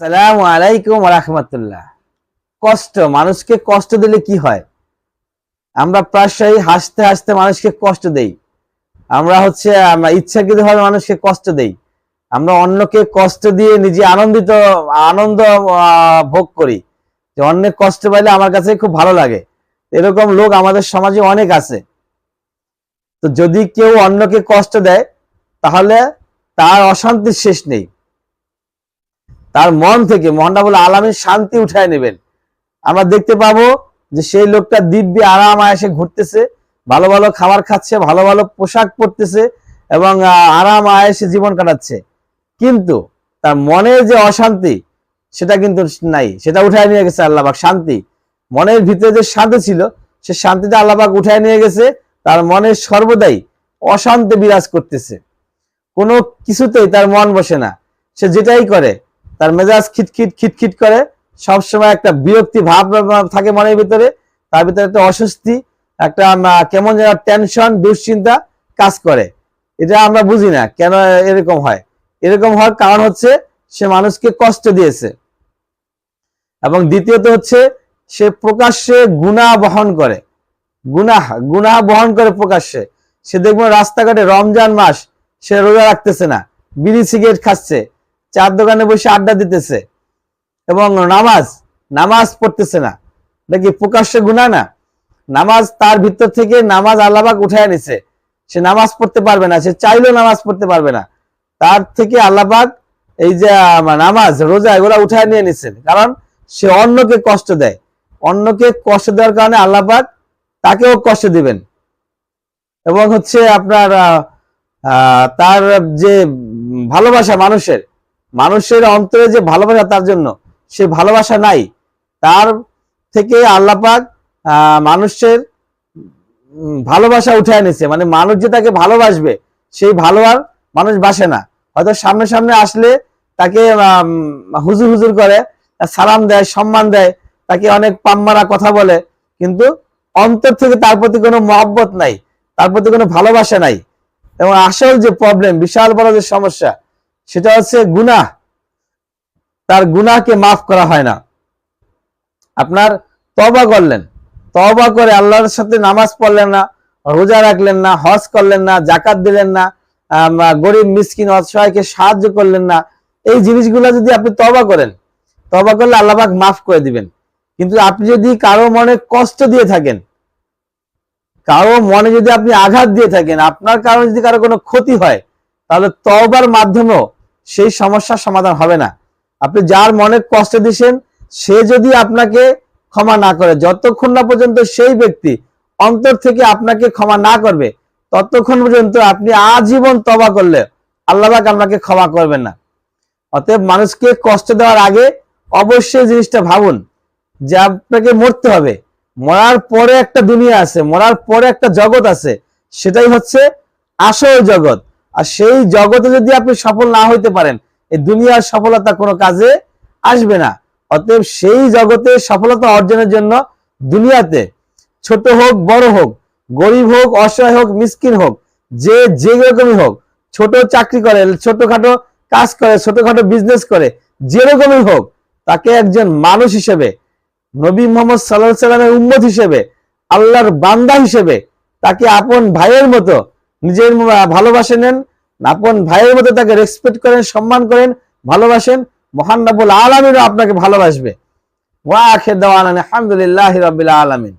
সালাম আলাইকুম রাহমাতুল্লাহ। কষ্ট, মানুষকে কষ্ট দিলে কি হয়? আমরা প্রায়শই হাসতে হাসতে মানুষকে কষ্ট দেই। আমরা হচ্ছে, আমরা ইচ্ছাকৃতভাবে মানুষকে কষ্ট দেই। আমরা অন্যকে কষ্ট দিয়ে নিজে আনন্দিত, আনন্দ ভোগ করি। যে অন্যের কষ্ট পাইলে আমার কাছে খুব ভালো লাগে। এরকম লোক আমাদের সমাজে অনেক আছে। তো যদি কেউ অন্যকে কষ্ট দেয়, তাহলে তার অশান্তির শেষ নেই। তার মন থেকে মহানবুল আলমীর শান্তি উঠায় নেবেন। আমরা দেখতে পাবো যে সেই লোকটা দিব্যি আরাম আয়াসে ঘুরতেছে, ভালো ভালো খাবার খাচ্ছে, ভালো ভালো পোশাক পরতেছে এবং আরাম আয়াসে জীবন কাটাচ্ছে। কিন্তু তার মনের যে অশান্তি, সেটা কিন্তু নাই। সেটা উঠায় নিয়ে গেছে আল্লাহবাক শান্তি। মনের ভিতরে যে শান্তি ছিল, সে শান্তিটা আল্লাহবাক উঠায় নিয়ে গেছে। তার মনের সর্বদাই অশান্তি বিরাজ করতেছে। কোনো কিছুতেই তার মন বসে না। সে যেটাই করে তার মেজাজ খিটখিট খিটখিট করে। সবসময় একটা বিরক্তি ভাব থাকে মনের ভিতরে। তার ভিতরে একটা অস্বস্তি, একটা কেমন যেন টেনশন দুশ্চিন্তা কাজ করে। এটা আমরা বুঝি না কেন এরকম হয়। এরকম হওয়ার কারণ হচ্ছে সে মানুষকে কষ্ট দিয়েছে। এবং দ্বিতীয়ত হচ্ছে সে প্রকাশ্যে গুণা বহন করে। গুনাহ গুনাহ বহন করে প্রকাশ্যে। সে দেখব রাস্তাঘাটে রমজান মাস, সে রোজা রাখতেছে না। বিড়ি, সিগারেট খাচ্ছে। চার দোকানে বসে আড্ডা দিতেছে এবং নামাজ নামাজ পড়তেছে না। নাকি প্রকাশ্যে গুণা না? নামাজ তার ভিতর থেকে নামাজ আল্লাহবাক উঠায় নিছে সে নামাজ পড়তে পারবে না, সে চাইলেও নামাজ পড়তে পারবে না। তার থেকে আল্লাহবাক এই যে নামাজ, রোজা, এগুলা উঠায় নিয়ে নিছেন কারণ সে অন্যকে কষ্ট দেয়। অন্যকে কষ্ট দেওয়ার কারণে আল্লাহবাক তাকেও কষ্ট দিবেন। এবং হচ্ছে আপনার তার যে ভালোবাসা মানুষের মানুষের অন্তরে যে ভালোবাসা, তার জন্য সে ভালোবাসা নাই। তার থেকে আল্লাপাক মানুষের ভালোবাসা উঠে এনেছে মানে মানুষ যে তাকে ভালোবাসবে, সেই ভালো আর মানুষ বাসে না। হয়তো সামনে সামনে আসলে তাকে হুজুর হুজুর করে, সালাম দেয়, সম্মান দেয়, তাকে অনেক পাম্মারা কথা বলে, কিন্তু অন্তর থেকে তার প্রতি কোনো মহব্বত নাই, তার প্রতি কোনো ভালোবাসা নাই। এবং আসল যে প্রবলেম বিশাল বড় যে সমস্যা সেটা হচ্ছে গুনা তার গুনাহকে মাফ করা হয় না। আপনার তবা করলেন। তবা করে আল্লাহর সাথে নামাজ পড়লেন না, রোজা রাখলেন না, হজ করলেন না জাকাত দিলেন না গরিব, মিসকিন, অসহায়কে সাহায্য করলেন না। এই জিনিসগুলো যদি আপনি তবা করেন তবা করলে আল্লাহবাক মাফ করে দিবেন। কিন্তু আপনি যদি কারও মনে কষ্ট দিয়ে থাকেন, কারও মনে যদি আপনি আঘাত দিয়ে থাকেন, আপনার কারণে যদি কারও কোনো ক্ষতি হয়, তাহলে তবার মাধ্যমেও সেই সমস্যার সমাধান হবে না। আপনি যার মনে কষ্ট দিয়েছেন, সে যদি আপনাকে ক্ষমা না করে, যতক্ষণ না পর্যন্ত সেই ব্যক্তি অন্তর থেকে আপনাকে ক্ষমা না করবে, ততক্ষণ পর্যন্ত আপনি আজীবন তবা করলে আল্লাহবাক আপনাকে ক্ষমা করবেন না। অতএব মানুষকে কষ্ট দেওয়ার আগে অবশ্যই জিনিসটা ভাবুন যে আপনাকে মরতে হবে। মরার পরে একটা দুনিয়া আছে, মরার পরে একটা জগৎ আছে, সেটাই হচ্ছে আসল জগৎ। আর সেই জগতে যদি আপনি সফল না হইতে পারেন, এই দুনিয়ার সফলতা কোনো কাজে আসবে না। অতএব সেই জগতে সফলতা অর্জনের জন্য দুনিয়াতে ছোট হোক, বড় হোক, গরিব হোক, অসহায় হোক, মিসকিন হোক, যে যে রকমই হোক, ছোট চাকরি করে, ছোটখাটো কাজ করে, ছোটখাটো বিজনেস করে যেরকমই হোক, তাকে একজন মানুষ হিসেবে, নবী মোহাম্মদ সাল্লাহ সাল্লামের উম্মত হিসেবে, আল্লাহর বান্দা হিসেবে, তাকে আপন ভাইয়ের মতো নিজের ভালোবাসে নেন, আপন ভাইয়ের মতো তাকে রেসপেক্ট করেন, সম্মান করেন, ভালোবাসেন। মহান আলমিনও আপনাকে ভালোবাসবে। ওয়া আখির আলমিন আলহামদুলিল্লাহি রবিল্লা আলামিন।